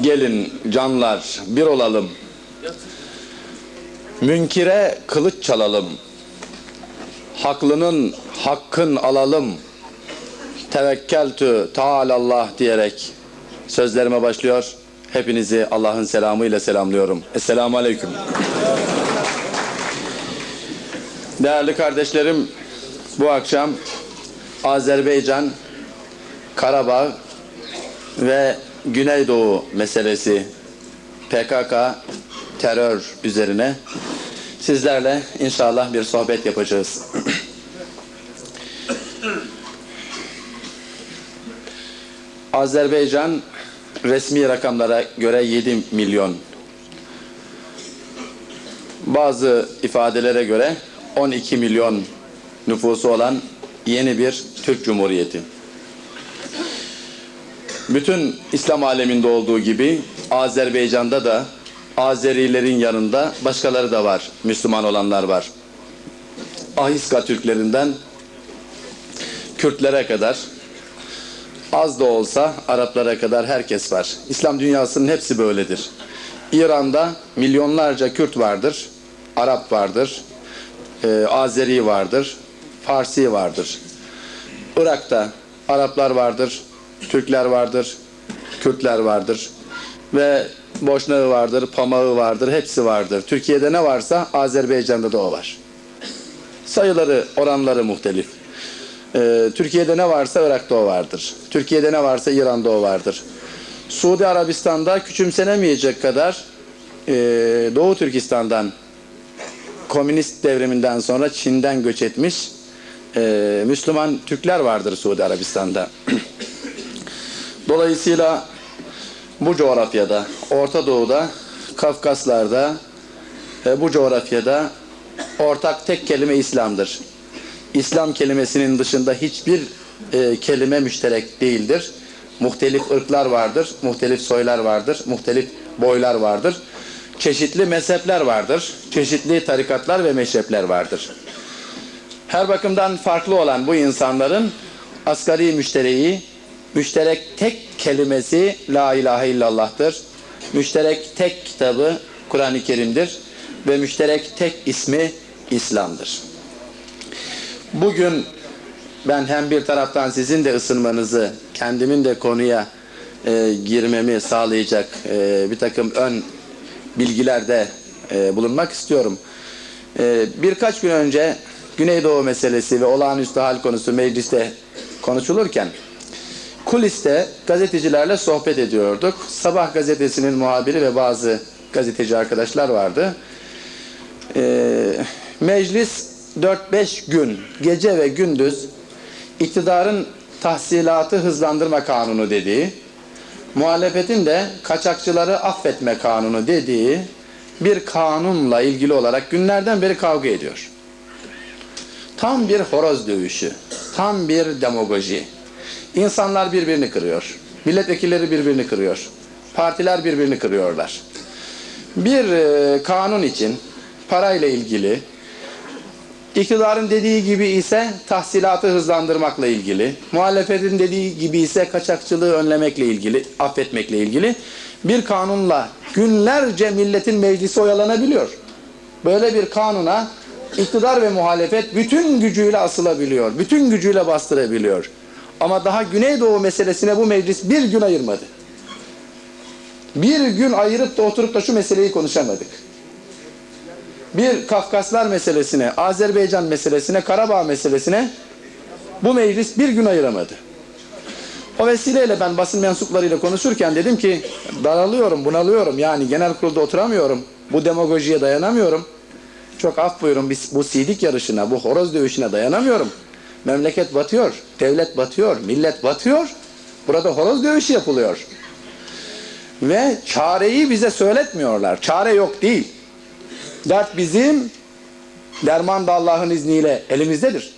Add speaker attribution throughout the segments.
Speaker 1: Gelin canlar bir olalım. Münkire kılıç çalalım. Haklının hakkın alalım. Tevekkeltü Tealallah diyerek sözlerime başlıyor. Hepinizi Allah'ın selamıyla selamlıyorum. Esselamu Aleyküm. Değerli kardeşlerim, bu akşam Azerbaycan, Karabağ ve Güneydoğu meselesi PKK terör üzerine sizlerle inşallah bir sohbet yapacağız. Azerbaycan resmi rakamlara göre 7 milyon. Bazı ifadelere göre 12 milyon nüfusu olan yeni bir Türk Cumhuriyeti. Bütün İslam aleminde olduğu gibi Azerbaycan'da da Azerilerin yanında başkaları da var. Müslüman olanlar var. Ahiska Türklerinden Kürtlere kadar az da olsa Araplara kadar herkes var. İslam dünyasının hepsi böyledir. İran'da milyonlarca Kürt vardır, Arap vardır, e, Azeri vardır, Farsi vardır. Irak'ta Araplar vardır, Türkler vardır, Kürtler vardır ve Boşnağı vardır, Pamağı vardır, hepsi vardır. Türkiye'de ne varsa Azerbaycan'da da o var. Sayıları, oranları muhtelif. Ee, Türkiye'de ne varsa Irak'ta o vardır. Türkiye'de ne varsa İran'da o vardır. Suudi Arabistan'da küçümsenemeyecek kadar e, Doğu Türkistan'dan komünist devriminden sonra Çin'den göç etmiş e, Müslüman Türkler vardır Suudi Arabistan'da. Dolayısıyla bu coğrafyada, Orta Doğu'da, Kafkaslar'da, e, bu coğrafyada ortak tek kelime İslam'dır. İslam kelimesinin dışında hiçbir e, kelime müşterek değildir. Muhtelif ırklar vardır, muhtelif soylar vardır, muhtelif boylar vardır. Çeşitli mezhepler vardır, çeşitli tarikatlar ve meşrepler vardır. Her bakımdan farklı olan bu insanların asgari müştereği, müşterek tek kelimesi La ilahe illallah'tır. Müşterek tek kitabı Kur'an-ı Kerim'dir ve müşterek tek ismi İslam'dır. Bugün ben hem bir taraftan sizin de ısınmanızı, kendimin de konuya e, girmemi sağlayacak e, bir takım ön bilgilerde e, bulunmak istiyorum. E, birkaç gün önce Güneydoğu meselesi ve olağanüstü hal konusu mecliste konuşulurken kuliste gazetecilerle sohbet ediyorduk. Sabah gazetesinin muhabiri ve bazı gazeteci arkadaşlar vardı. E, meclis 4-5 gün gece ve gündüz iktidarın tahsilatı hızlandırma kanunu dediği, muhalefetin de kaçakçıları affetme kanunu dediği bir kanunla ilgili olarak günlerden beri kavga ediyor. Tam bir horoz dövüşü, tam bir demagoji. İnsanlar birbirini kırıyor. Milletvekilleri birbirini kırıyor. Partiler birbirini kırıyorlar. Bir e, kanun için parayla ilgili, İktidarın dediği gibi ise tahsilatı hızlandırmakla ilgili, muhalefetin dediği gibi ise kaçakçılığı önlemekle ilgili, affetmekle ilgili bir kanunla günlerce milletin meclisi oyalanabiliyor. Böyle bir kanuna iktidar ve muhalefet bütün gücüyle asılabiliyor, bütün gücüyle bastırabiliyor. Ama daha Güneydoğu meselesine bu meclis bir gün ayırmadı. Bir gün ayırıp da oturup da şu meseleyi konuşamadık bir Kafkaslar meselesine, Azerbaycan meselesine, Karabağ meselesine bu meclis bir gün ayıramadı. O vesileyle ben basın mensuplarıyla konuşurken dedim ki daralıyorum, bunalıyorum. Yani genel kurulda oturamıyorum. Bu demagojiye dayanamıyorum. Çok af buyurun bu sidik yarışına, bu horoz dövüşüne dayanamıyorum. Memleket batıyor, devlet batıyor, millet batıyor. Burada horoz dövüşü yapılıyor. Ve çareyi bize söyletmiyorlar. Çare yok değil. Dert bizim, derman da Allah'ın izniyle elimizdedir.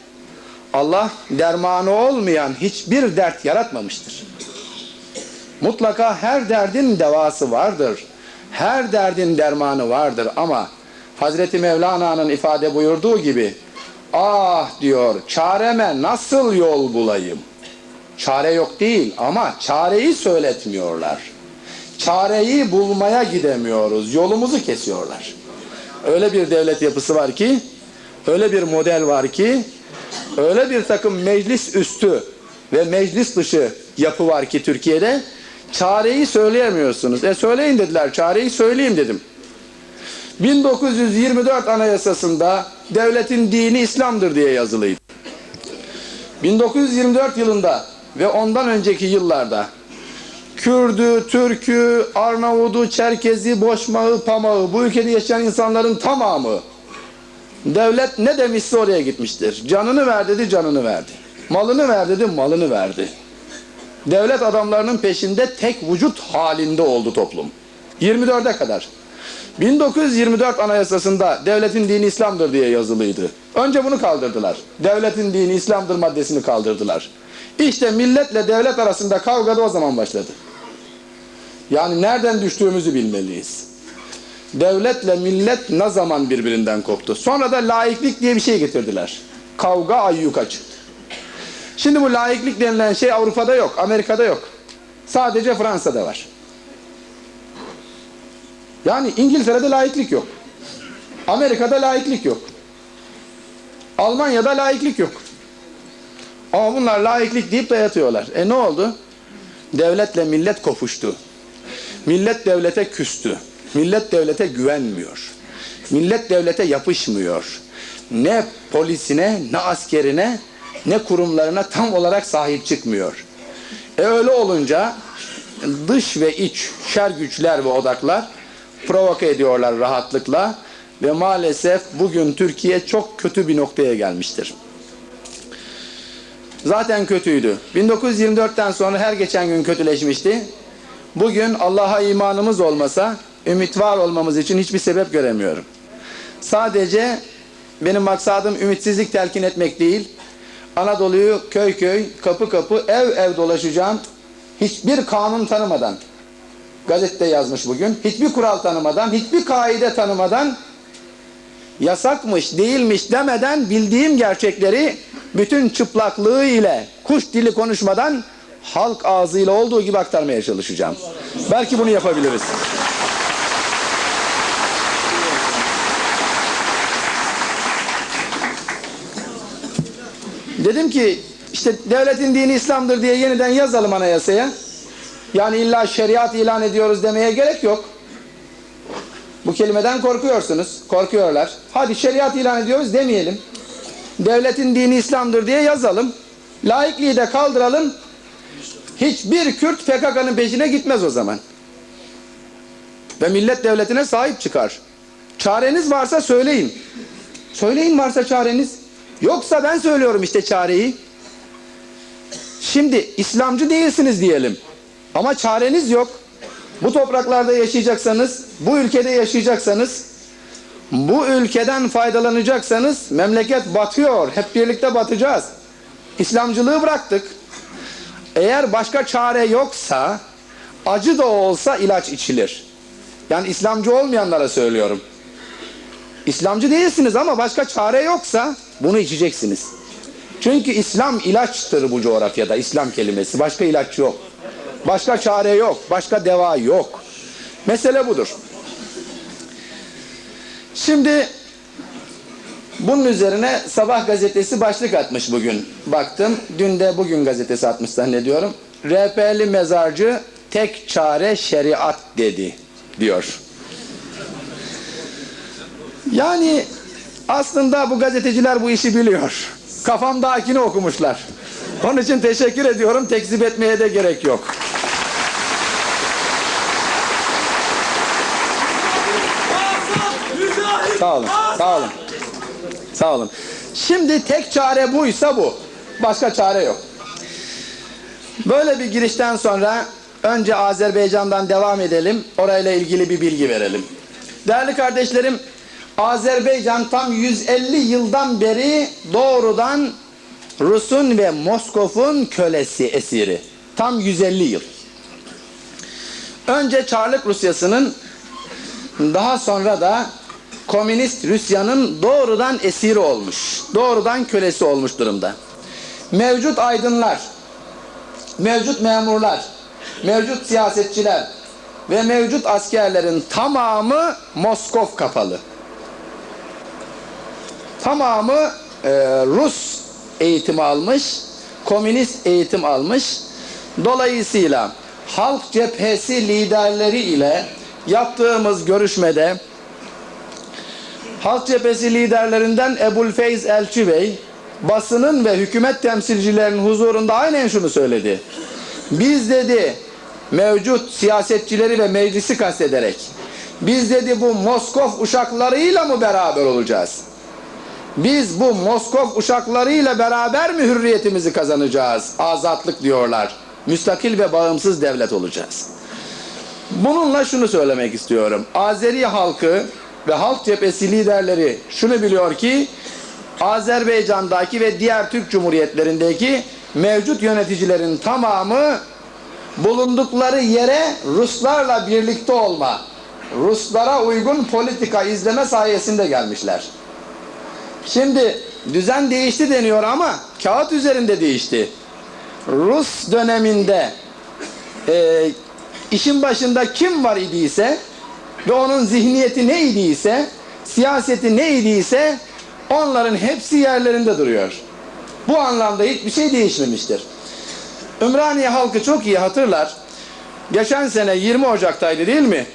Speaker 1: Allah dermanı olmayan hiçbir dert yaratmamıştır. Mutlaka her derdin devası vardır. Her derdin dermanı vardır ama Hazreti Mevlana'nın ifade buyurduğu gibi ah diyor çareme nasıl yol bulayım? Çare yok değil ama çareyi söyletmiyorlar. çareyi bulmaya gidemiyoruz. Yolumuzu kesiyorlar. Öyle bir devlet yapısı var ki, öyle bir model var ki, öyle bir takım meclis üstü ve meclis dışı yapı var ki Türkiye'de çareyi söyleyemiyorsunuz. E söyleyin dediler, çareyi söyleyeyim dedim. 1924 Anayasası'nda devletin dini İslam'dır diye yazılıydı. 1924 yılında ve ondan önceki yıllarda Kürdü, Türkü, Arnavudu, Çerkezi, Boşmağı, Pamağı bu ülkede yaşayan insanların tamamı devlet ne demişse oraya gitmiştir. Canını ver dedi, canını verdi. Malını ver dedi, malını verdi. Devlet adamlarının peşinde tek vücut halinde oldu toplum. 24'e kadar. 1924 Anayasası'nda devletin dini İslam'dır diye yazılıydı. Önce bunu kaldırdılar. Devletin dini İslam'dır maddesini kaldırdılar. İşte milletle devlet arasında kavga da o zaman başladı. Yani nereden düştüğümüzü bilmeliyiz. Devletle millet ne zaman birbirinden koptu? Sonra da laiklik diye bir şey getirdiler. Kavga ayyuka çıktı. Şimdi bu laiklik denilen şey Avrupa'da yok, Amerika'da yok. Sadece Fransa'da var. Yani İngiltere'de laiklik yok. Amerika'da laiklik yok. Almanya'da laiklik yok. Ama bunlar laiklik deyip dayatıyorlar. E ne oldu? Devletle millet kopuştu. Millet devlete küstü. Millet devlete güvenmiyor. Millet devlete yapışmıyor. Ne polisine, ne askerine, ne kurumlarına tam olarak sahip çıkmıyor. E öyle olunca dış ve iç şer güçler ve odaklar provoke ediyorlar rahatlıkla ve maalesef bugün Türkiye çok kötü bir noktaya gelmiştir. Zaten kötüydü. 1924'ten sonra her geçen gün kötüleşmişti. Bugün Allah'a imanımız olmasa ümit var olmamız için hiçbir sebep göremiyorum. Sadece benim maksadım ümitsizlik telkin etmek değil. Anadolu'yu köy köy, kapı kapı, ev ev dolaşacağım. Hiçbir kanun tanımadan. Gazetede yazmış bugün. Hiçbir kural tanımadan, hiçbir kaide tanımadan yasakmış, değilmiş demeden bildiğim gerçekleri bütün çıplaklığı ile kuş dili konuşmadan halk ağzıyla olduğu gibi aktarmaya çalışacağım. Belki bunu yapabiliriz. Dedim ki işte devletin dini İslam'dır diye yeniden yazalım anayasaya. Yani illa şeriat ilan ediyoruz demeye gerek yok. Bu kelimeden korkuyorsunuz. Korkuyorlar. Hadi şeriat ilan ediyoruz demeyelim. Devletin dini İslam'dır diye yazalım. Laikliği de kaldıralım. Hiçbir Kürt PKK'nın peşine gitmez o zaman. Ve millet devletine sahip çıkar. Çareniz varsa söyleyin. Söyleyin varsa çareniz. Yoksa ben söylüyorum işte çareyi. Şimdi İslamcı değilsiniz diyelim. Ama çareniz yok. Bu topraklarda yaşayacaksanız, bu ülkede yaşayacaksanız, bu ülkeden faydalanacaksanız memleket batıyor. Hep birlikte batacağız. İslamcılığı bıraktık. Eğer başka çare yoksa, acı da olsa ilaç içilir. Yani İslamcı olmayanlara söylüyorum. İslamcı değilsiniz ama başka çare yoksa bunu içeceksiniz. Çünkü İslam ilaçtır bu coğrafyada. İslam kelimesi. Başka ilaç yok. Başka çare yok. Başka deva yok. Mesele budur. Şimdi bunun üzerine Sabah gazetesi başlık atmış bugün. Baktım. Dün de bugün gazetesi atmış zannediyorum. RP'li mezarcı tek çare şeriat dedi diyor. Yani aslında bu gazeteciler bu işi biliyor. Kafamdakini okumuşlar. Onun için teşekkür ediyorum. Tekzip etmeye de gerek yok. Sağ olun. Sağ olun. Sağ olun. Şimdi tek çare buysa bu. Başka çare yok. Böyle bir girişten sonra önce Azerbaycan'dan devam edelim. Orayla ilgili bir bilgi verelim. Değerli kardeşlerim, Azerbaycan tam 150 yıldan beri doğrudan Rus'un ve Moskov'un kölesi, esiri. Tam 150 yıl. Önce Çarlık Rusyası'nın daha sonra da Komünist Rusya'nın doğrudan esiri olmuş. Doğrudan kölesi olmuş durumda. Mevcut aydınlar, mevcut memurlar, mevcut siyasetçiler, ve mevcut askerlerin tamamı Moskov kapalı. Tamamı e, Rus eğitimi almış, komünist eğitim almış. Dolayısıyla halk cephesi liderleri ile yaptığımız görüşmede Halk cephesi liderlerinden Ebulfeyz Elçi Bey basının ve hükümet temsilcilerinin huzurunda aynen şunu söyledi. Biz dedi mevcut siyasetçileri ve meclisi kastederek biz dedi bu Moskov uşaklarıyla mı beraber olacağız? Biz bu Moskov uşaklarıyla beraber mi hürriyetimizi kazanacağız? Azatlık diyorlar. Müstakil ve bağımsız devlet olacağız. Bununla şunu söylemek istiyorum. Azeri halkı ve halk cephesi liderleri şunu biliyor ki Azerbaycan'daki ve diğer Türk Cumhuriyetlerindeki mevcut yöneticilerin tamamı bulundukları yere Ruslarla birlikte olma, Ruslara uygun politika izleme sayesinde gelmişler. Şimdi düzen değişti deniyor ama kağıt üzerinde değişti. Rus döneminde e, işin başında kim var idiyse ve onun zihniyeti ne idiyse, siyaseti ne idiyse onların hepsi yerlerinde duruyor. Bu anlamda hiçbir şey değişmemiştir. Ümraniye halkı çok iyi hatırlar. Geçen sene 20 Ocak'taydı değil mi?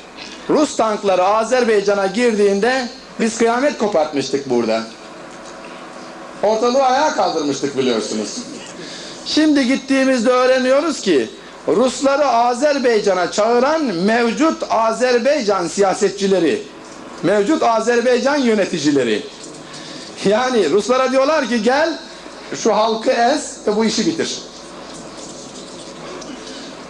Speaker 1: Rus tankları Azerbaycan'a girdiğinde biz kıyamet kopartmıştık burada. Ortalığı ayağa kaldırmıştık biliyorsunuz. Şimdi gittiğimizde öğreniyoruz ki Rusları Azerbaycan'a çağıran mevcut Azerbaycan siyasetçileri, mevcut Azerbaycan yöneticileri. Yani Ruslara diyorlar ki gel şu halkı ez ve bu işi bitir.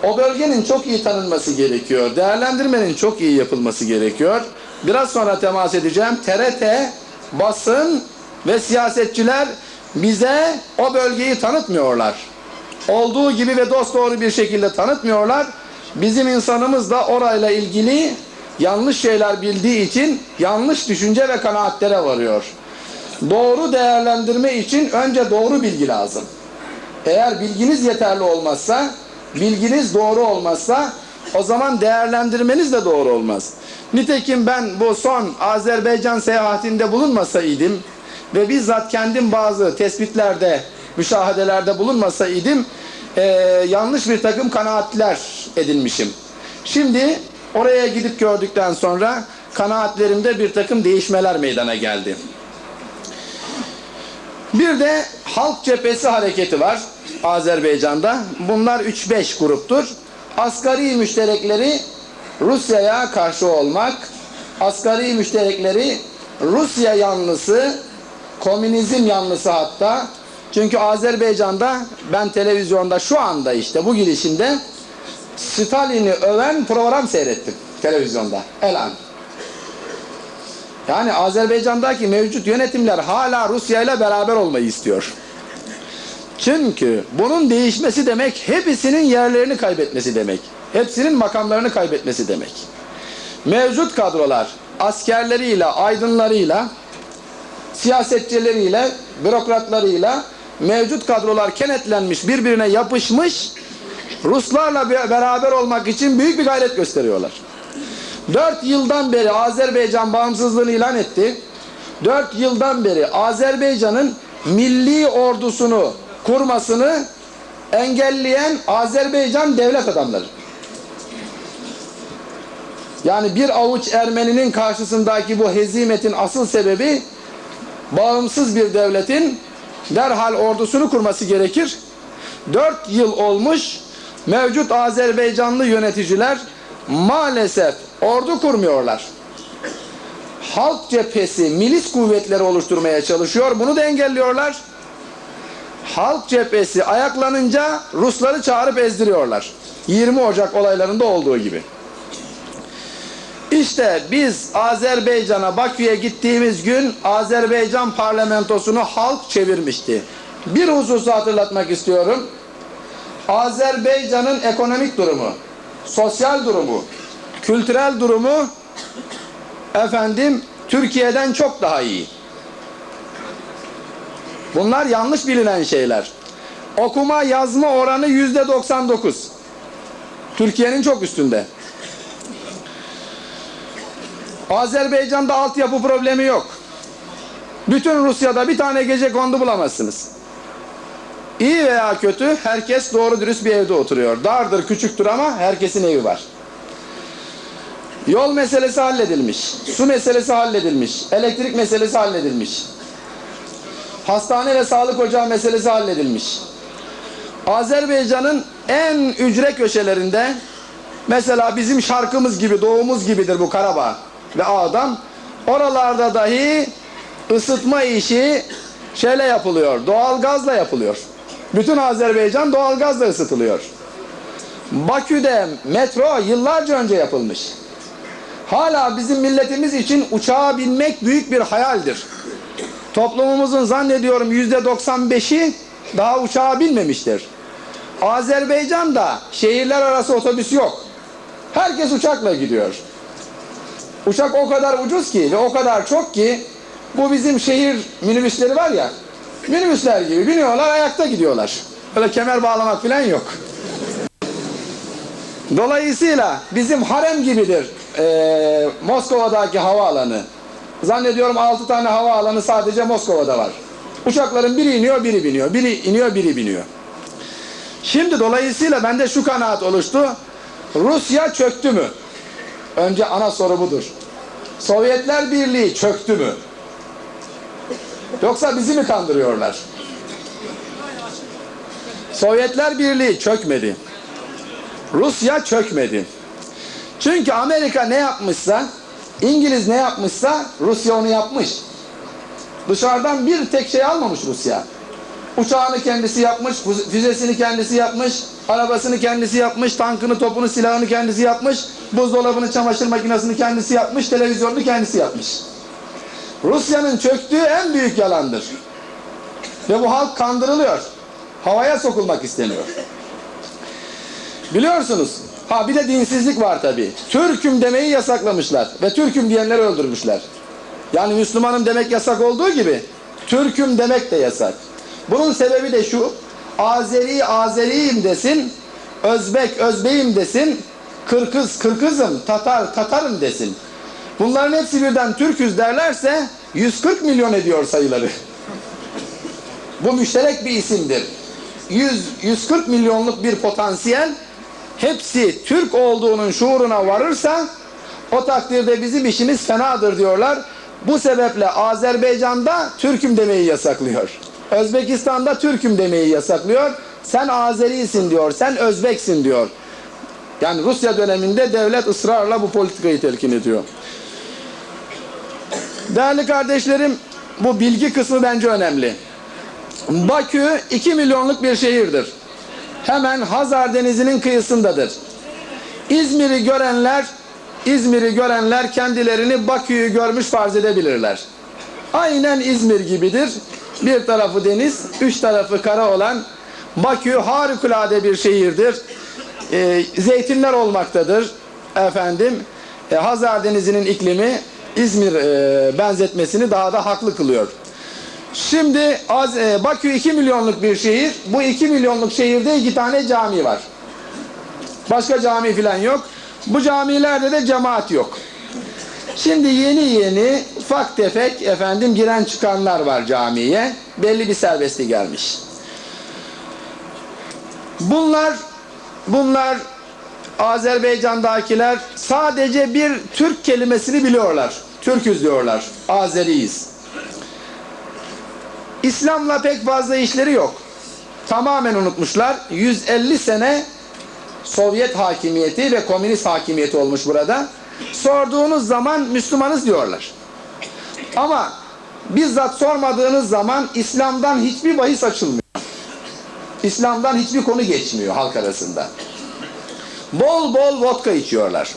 Speaker 1: O bölgenin çok iyi tanınması gerekiyor. Değerlendirmenin çok iyi yapılması gerekiyor. Biraz sonra temas edeceğim. TRT, basın ve siyasetçiler bize o bölgeyi tanıtmıyorlar. Olduğu gibi ve dosdoğru bir şekilde tanıtmıyorlar. Bizim insanımız da orayla ilgili yanlış şeyler bildiği için yanlış düşünce ve kanaatlere varıyor. Doğru değerlendirme için önce doğru bilgi lazım. Eğer bilginiz yeterli olmazsa, bilginiz doğru olmazsa o zaman değerlendirmeniz de doğru olmaz. Nitekim ben bu son Azerbaycan seyahatinde bulunmasaydım ve bizzat kendim bazı tespitlerde, müşahedelerde bulunmasaydım e, yanlış bir takım kanaatler edinmişim. Şimdi oraya gidip gördükten sonra kanaatlerimde bir takım değişmeler meydana geldi. Bir de Halk Cephesi Hareketi var Azerbaycan'da. Bunlar 3-5 gruptur. Asgari müşterekleri Rusya'ya karşı olmak, asgari müşterekleri Rusya yanlısı, komünizm yanlısı hatta. Çünkü Azerbaycan'da ben televizyonda şu anda işte bu girişimde Stalin'i öven program seyrettim televizyonda. El an. Yani Azerbaycan'daki mevcut yönetimler hala Rusya ile beraber olmayı istiyor. Çünkü bunun değişmesi demek hepsinin yerlerini kaybetmesi demek. Hepsinin makamlarını kaybetmesi demek. Mevcut kadrolar askerleriyle, aydınlarıyla, siyasetçileriyle, bürokratlarıyla mevcut kadrolar kenetlenmiş, birbirine yapışmış Ruslarla beraber olmak için büyük bir gayret gösteriyorlar. Dört yıldan beri Azerbaycan bağımsızlığını ilan etti. Dört yıldan beri Azerbaycan'ın milli ordusunu kurmasını engelleyen Azerbaycan devlet adamları. Yani bir avuç Ermeninin karşısındaki bu hezimetin asıl sebebi bağımsız bir devletin derhal ordusunu kurması gerekir. Dört yıl olmuş mevcut Azerbaycanlı yöneticiler maalesef ordu kurmuyorlar. Halk cephesi, milis kuvvetleri oluşturmaya çalışıyor. Bunu da engelliyorlar. Halk cephesi ayaklanınca Rusları çağırıp ezdiriyorlar. 20 Ocak olaylarında olduğu gibi. İşte biz Azerbaycan'a Bakü'ye gittiğimiz gün Azerbaycan parlamentosunu halk çevirmişti. Bir hususu hatırlatmak istiyorum. Azerbaycan'ın ekonomik durumu, sosyal durumu, kültürel durumu efendim Türkiye'den çok daha iyi. Bunlar yanlış bilinen şeyler. Okuma yazma oranı yüzde 99. Türkiye'nin çok üstünde. Azerbaycan'da altyapı problemi yok. Bütün Rusya'da bir tane gece kondu bulamazsınız. İyi veya kötü herkes doğru dürüst bir evde oturuyor. Dardır, küçüktür ama herkesin evi var. Yol meselesi halledilmiş. Su meselesi halledilmiş. Elektrik meselesi halledilmiş. Hastane ve sağlık ocağı meselesi halledilmiş. Azerbaycan'ın en ücre köşelerinde mesela bizim şarkımız gibi, doğumuz gibidir bu Karabağ ve Ağdam. Oralarda dahi ısıtma işi şeyle yapılıyor, doğal gazla yapılıyor. Bütün Azerbaycan doğal gazla ısıtılıyor. Bakü'de metro yıllarca önce yapılmış. Hala bizim milletimiz için uçağa binmek büyük bir hayaldir. Toplumumuzun zannediyorum yüzde 95'i daha uçağa binmemiştir. Azerbaycan'da şehirler arası otobüs yok. Herkes uçakla gidiyor. Uçak o kadar ucuz ki ve o kadar çok ki bu bizim şehir minibüsleri var ya minibüsler gibi biniyorlar ayakta gidiyorlar. Öyle kemer bağlamak falan yok. Dolayısıyla bizim harem gibidir eee, Moskova'daki havaalanı. Zannediyorum 6 tane havaalanı sadece Moskova'da var. Uçakların biri iniyor, biri biniyor. Biri iniyor, biri biniyor. Şimdi dolayısıyla bende şu kanaat oluştu. Rusya çöktü mü? Önce ana soru budur. Sovyetler Birliği çöktü mü? Yoksa bizi mi kandırıyorlar? Sovyetler Birliği çökmedi. Rusya çökmedi. Çünkü Amerika ne yapmışsa, İngiliz ne yapmışsa Rusya onu yapmış. Dışarıdan bir tek şey almamış Rusya. Uçağını kendisi yapmış, füzesini kendisi yapmış, arabasını kendisi yapmış, tankını, topunu, silahını kendisi yapmış, buzdolabını, çamaşır makinesini kendisi yapmış, televizyonunu kendisi yapmış. Rusya'nın çöktüğü en büyük yalandır. Ve bu halk kandırılıyor. Havaya sokulmak isteniyor. Biliyorsunuz. Ha bir de dinsizlik var tabi. Türk'üm demeyi yasaklamışlar. Ve Türk'üm diyenleri öldürmüşler. Yani Müslümanım demek yasak olduğu gibi Türk'üm demek de yasak. Bunun sebebi de şu. Azeri Azeriyim desin. Özbek Özbeyim desin. Kırkız Kırkızım, Tatar Tatarım desin. Bunların hepsi birden Türküz derlerse 140 milyon ediyor sayıları. Bu müşterek bir isimdir. 100 140 milyonluk bir potansiyel hepsi Türk olduğunun şuuruna varırsa o takdirde bizim işimiz fenadır diyorlar. Bu sebeple Azerbaycan'da Türk'üm demeyi yasaklıyor. Özbekistan'da Türk'üm demeyi yasaklıyor. Sen Azerisin diyor, sen Özbeksin diyor. Yani Rusya döneminde devlet ısrarla bu politikayı telkin ediyor. Değerli kardeşlerim, bu bilgi kısmı bence önemli. Bakü 2 milyonluk bir şehirdir. Hemen Hazar Denizi'nin kıyısındadır. İzmir'i görenler İzmir'i görenler kendilerini Bakü'yü görmüş farz edebilirler. Aynen İzmir gibidir. Bir tarafı deniz, üç tarafı kara olan Bakü harikulade bir şehirdir. Ee, zeytinler olmaktadır. Efendim, e, Hazar Denizi'nin iklimi İzmir e, benzetmesini daha da haklı kılıyor. Şimdi az, e, Bakü 2 milyonluk bir şehir. Bu 2 milyonluk şehirde iki tane cami var. Başka cami falan yok. Bu camilerde de cemaat yok. Şimdi yeni yeni ufak tefek efendim giren çıkanlar var camiye. Belli bir serbestlik gelmiş. Bunlar bunlar Azerbaycan'dakiler sadece bir Türk kelimesini biliyorlar. Türküz diyorlar. Azeriyiz. İslam'la pek fazla işleri yok. Tamamen unutmuşlar. 150 sene Sovyet hakimiyeti ve komünist hakimiyeti olmuş burada. Sorduğunuz zaman Müslümanız diyorlar. Ama bizzat sormadığınız zaman İslam'dan hiçbir bahis açılmıyor. İslam'dan hiçbir konu geçmiyor halk arasında. Bol bol vodka içiyorlar.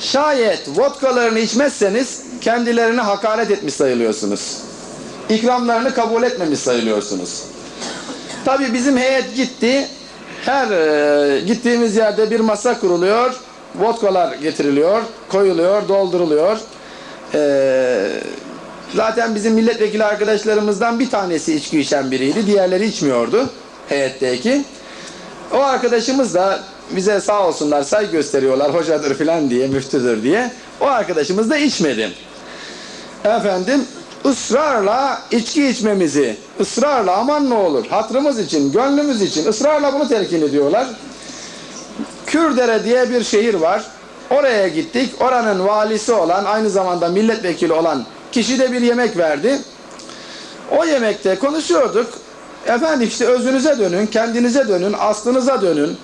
Speaker 1: Şayet vodkalarını içmezseniz kendilerine hakaret etmiş sayılıyorsunuz. İkramlarını kabul etmemiş sayılıyorsunuz. Tabi bizim heyet gitti. Her e, gittiğimiz yerde bir masa kuruluyor. Vodkalar getiriliyor, koyuluyor, dolduruluyor. E, zaten bizim milletvekili arkadaşlarımızdan bir tanesi içki içen biriydi. Diğerleri içmiyordu heyetteki. O arkadaşımız da bize sağ olsunlar saygı gösteriyorlar hocadır filan diye müftüdür diye. O arkadaşımız da içmedi. Efendim ısrarla içki içmemizi, ısrarla aman ne olur hatırımız için, gönlümüz için ısrarla bunu telkin ediyorlar. Kürdere diye bir şehir var. Oraya gittik. Oranın valisi olan, aynı zamanda milletvekili olan kişi de bir yemek verdi. O yemekte konuşuyorduk. Efendim işte özünüze dönün, kendinize dönün, aslınıza dönün,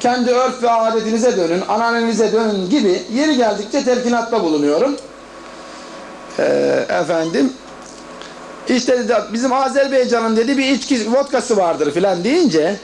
Speaker 1: kendi örf ve adetinize dönün, ananenize dönün gibi yeri geldikçe telkinatta bulunuyorum. Ee, efendim işte dedi, bizim Azerbaycan'ın dedi bir içki vodkası vardır filan deyince